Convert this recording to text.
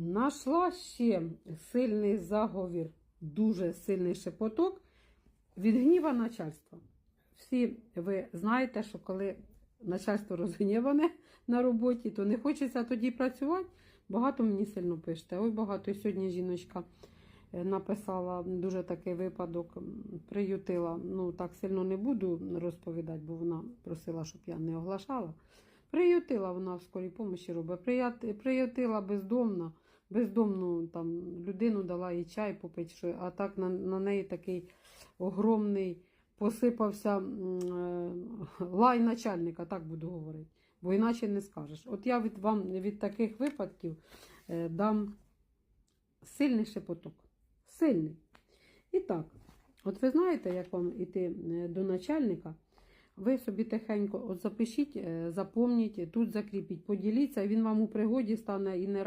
Нашла ще сильний заговір, дуже сильний шепоток від гніва начальства. Всі ви знаєте, що коли начальство розгніване на роботі, то не хочеться тоді працювати. Багато мені сильно пишете. Ой, багато. І сьогодні жіночка е, написала дуже такий випадок, приютила. Ну, так сильно не буду розповідати, бо вона просила, щоб я не оглашала. Приютила вона в скорій помощі робить. Приютила бездомна, бездомну там людину дала їй чай попити, що, а так на, на неї такий огромний посипався е, лай начальника, так буду говорити. Бо іначе не скажеш. От я від вам від таких випадків е, дам сильний шепоток. Сильний. І так, от ви знаєте, як вам іти е, до начальника. Ви собі тихенько от запишіть, запомніть, тут закріпіть, поділіться, він вам у пригоді стане і не раз.